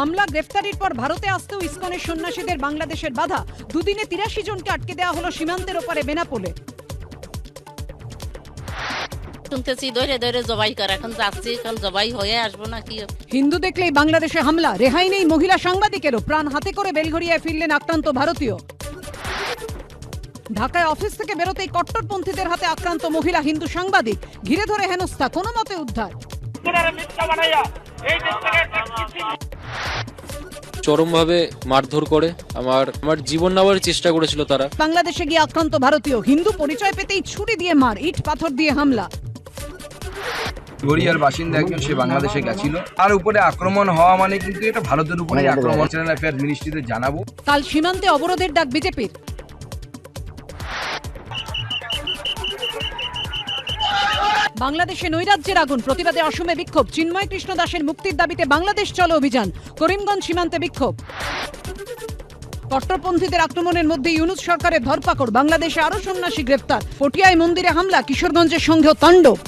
হামলা গ্রেফতারির পর ভারতে আসতেও ইসকনের সন্ন্যাসীদের বাংলাদেশের বাধা। দুদিনে তিরাশি জনকে আটকে দেওয়া হলো সীমান্তের ওপারে বেনাপোলে। শুনতেছি ধরে ধরে জবাই কর এখন যাচ্ছি এখন জবাই হয়ে আসব না কি হিন্দু দেখলেই বাংলাদেশে হামলা রেহাই নেই মহিলা সাংবাদিকেরও প্রাণ হাতে করে বেলঘরিয়ায় ফিরলেন আক্রান্ত ভারতীয়। ঢাকায় অফিস থেকে বেরোতেই কট্টরপন্থীদের হাতে আক্রান্ত মহিলা হিন্দু সাংবাদিক ঘিরে ধরে হেনস্থা কোনো মতে উদ্ধার। এই চরমভাবে মারধর করে। আমার আমার জীবন নেওয়ার চেষ্টা করেছিল তারা। বাংলাদেশে গিয়ে আক্রান্ত ভারতীয় হিন্দু পরিচয় পেতেই ছুরি দিয়ে মার ইট পাথর দিয়ে হামলা। গড়িয়ার বাসিন্দা একজন সে বাংলাদেশে গেছিল। তার উপরে আক্রমণ হওয়া মানে কিন্তু এটা ভারতের উপরে আক্রমণ। চ্যানেল অ্যাফেয়ার মিনিস্ট্রিতে জানাব। কাল সীমান্তে অবরোধের ডাক বিজেপির। বাংলাদেশে নৈরাজ্যের আগুন। প্রতিবাদে অসমে বিক্ষোভ। চিন্ময় কৃষ্ণ দাসের মুক্তির দাবিতে বাংলাদেশ চলো অভিযান। করিমগঞ্জ সীমান্তে বিক্ষোভ। কট্টরপন্থীদের আক্রমণের মধ্যে ইউনুস সরকারের ধরপাকড়। বাংলাদেশে আরও সন্ন্যাসী গ্রেফতার পটিয়ায় মন্দিরে হামলা। কিশোরগঞ্জের সঙ্গেও তাণ্ডব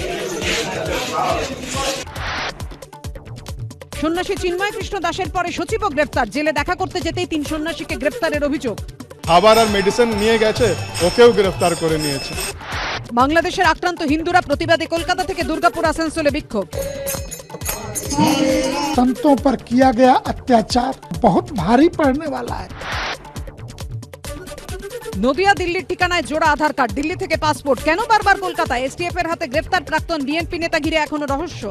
সন্ন্যাসী চিন্ময় কৃষ্ণ দাসের পরে সচিবও গ্রেফতার জেলে দেখা করতে যেতেই তিন সন্ন্যাসীকে গ্রেফতারের অভিযোগ। খাবার আর মেডিসিন নিয়ে গেছে, ওকেও গ্রেফতার করে নিয়েছে। বাংলাদেশের আক্রান্ত হিন্দুরা প্রতিবাদে কলকাতা থেকে দুর্গাপুর আসানসোলে বিক্ষোভ संतों पर किया गया अत्याचार बहुत भारी पड़ने वाला है নদিয়া দিল্লির ঠিকানায় জোড়া আধার কার্ড দিল্লি থেকে পাসপোর্ট কেন বারবার কলকাতা এসটিএফ এর হাতে গ্রেফতার প্রাক্তন বিএনপি নেতা ঘিরে এখনো রহস্য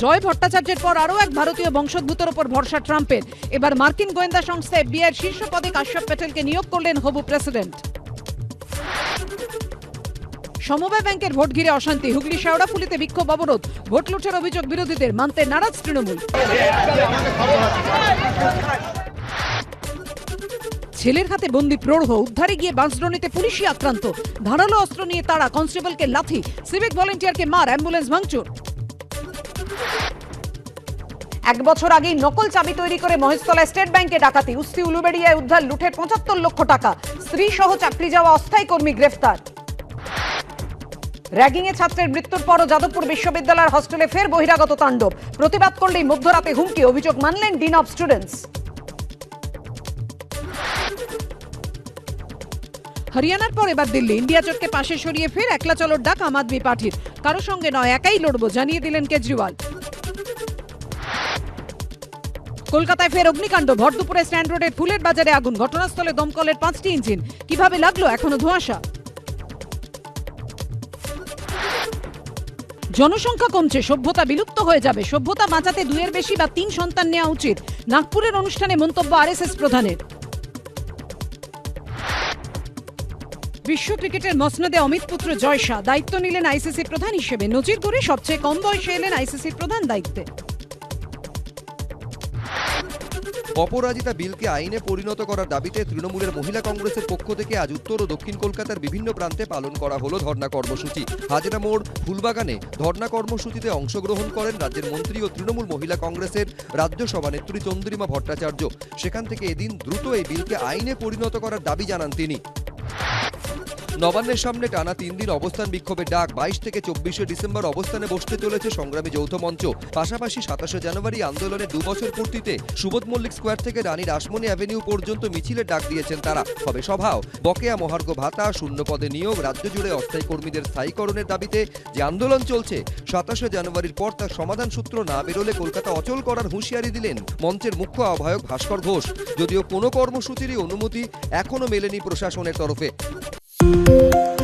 জয় ভট্টাচার্যের পর আরও এক ভারতীয় বংশোদ্ভূতের ওপর ভরসা ট্রাম্পের এবার মার্কিন গোয়েন্দা সংস্থা এফবিআই শীর্ষ পদে কাশ্যপ প্যাটেলকে নিয়োগ করলেন হবু প্রেসিডেন্ট সমবায় ব্যাংকের ভোট ঘিরে অশান্তি। হুগলি শেওড়াফুলিতে বিক্ষোভ অবরোধ। ভোট লুটের অভিযোগ বিরোধীদের মানতে নারাজ তৃণমূল। ছেলের হাতে বন্দি প্রৌঢ়, উদ্ধারে গিয়ে বাঁশড্রোনিতে পুলিশই আক্রান্ত। ধারালো অস্ত্র নিয়ে তারা কনস্টেবলকে লাথি। সিভিক ভলেন্টিয়ারকে মার, অ্যাম্বুলেন্স ভাঙচুর। এক বছর আগেই নকল চাবি তৈরি করে মহেশতলা স্টেট ব্যাংকে ডাকাতি। উস্তি উলুবেড়িয়ায় উদ্ধার লুঠের পঁচাত্তর লক্ষ টাকা। স্ত্রী সহ চাকরি যাওয়া অস্থায়ী কর্মী গ্রেফতার। র্যাগিংয়ে ছাত্রের মৃত্যুর পরও যাদবপুর বিশ্ববিদ্যালয়ের হস্টেলে ফের বহিরাগত তাণ্ডব। প্রতিবাদ করলেই মধ্যরাতে হুমকি, অভিযোগ মানলেন ডিন অফ স্টুডেন্টস। হরিয়ানার পর এবার দিল্লি। ইন্ডিয়া জোটকে পাশে সরিয়ে ফের একলা চলোর ডাক আম আদমি পার্টির। কারও সঙ্গে নয়, একাই লড়বো, জানিয়ে দিলেন কেজরিওয়াল। কলকাতায় ফের অগ্নিকাণ্ড। ভর দুপুরে স্ট্যান্ড রোডের ফুলের বাজারে আগুন। ঘটনাস্থলে দমকলের পাঁচটি ইঞ্জিন। কীভাবে লাগল এখনও ধোঁয়াশা? জনসংখ্যা কমছে, সভ্যতা বিলুপ্ত হয়ে যাবে। সভ্যতা বাঁচাতে দুইয়ের বেশি বা তিন সন্তান নেওয়া উচিত। নাগপুরের অনুষ্ঠানে মন্তব্য আরএসএস প্রধানের। বিশ্ব ক্রিকেটের মসনাদে অমিত পুত্র জয় শাহ দায়িত্ব নিলেন আইসিসি প্রধান হিসেবে। নজির করে সবচেয়ে কম বয়সে এলেন আইসিসির প্রধান দায়িত্বে। অপরাজিতা বিলকে আইনে পরিণত করার দাবিতে তৃণমূলের মহিলা কংগ্রেসের পক্ষ থেকে আজ উত্তর ও দক্ষিণ কলকাতার বিভিন্ন প্রান্তে পালন করা হল ধর্না কর্মসূচি। হাজরা মোড়, ফুলবাগানে ধর্না কর্মসূচিতে অংশগ্রহণ করেন রাজ্যের মন্ত্রী ও তৃণমূল মহিলা কংগ্রেসের রাজ্য সভানেত্রী চন্দ্রিমা ভট্টাচার্য। সেখান থেকে এদিন দ্রুত এই বিলকে আইনে পরিণত করার দাবি জানান তিনি। নবান্নের সামনে টানা তিন দিন অবস্থান বিক্ষোভের ডাক। বাইশ থেকে চব্বিশে ডিসেম্বর অবস্থানে বসতে চলেছে সংগ্রামী যৌথ মঞ্চ। পাশাপাশি সাতাশে জানুয়ারি আন্দোলনের দু বছর পূর্তিতে সুবোধ মল্লিক স্কোয়ার থেকে রানী রাসমণি অ্যাভিনিউ পর্যন্ত মিছিলের ডাক দিয়েছেন তারা। তবে সভাও বকেয়া, মহার্ঘ ভাতা, শূন্য পদে নিয়োগ, রাজ্য জুড়ে অস্থায়ী কর্মীদের স্থায়ীকরণের দাবিতে যে আন্দোলন চলছে, সাতাশে জানুয়ারির পর তার সমাধান সূত্র না বেরোলে কলকাতা অচল করার হুঁশিয়ারি দিলেন মঞ্চের মুখ্য আহ্বায়ক ভাস্কর ঘোষ। যদিও কোনো কর্মসূচিরই অনুমতি এখনও মেলেনি প্রশাসনের তরফে। Thank you.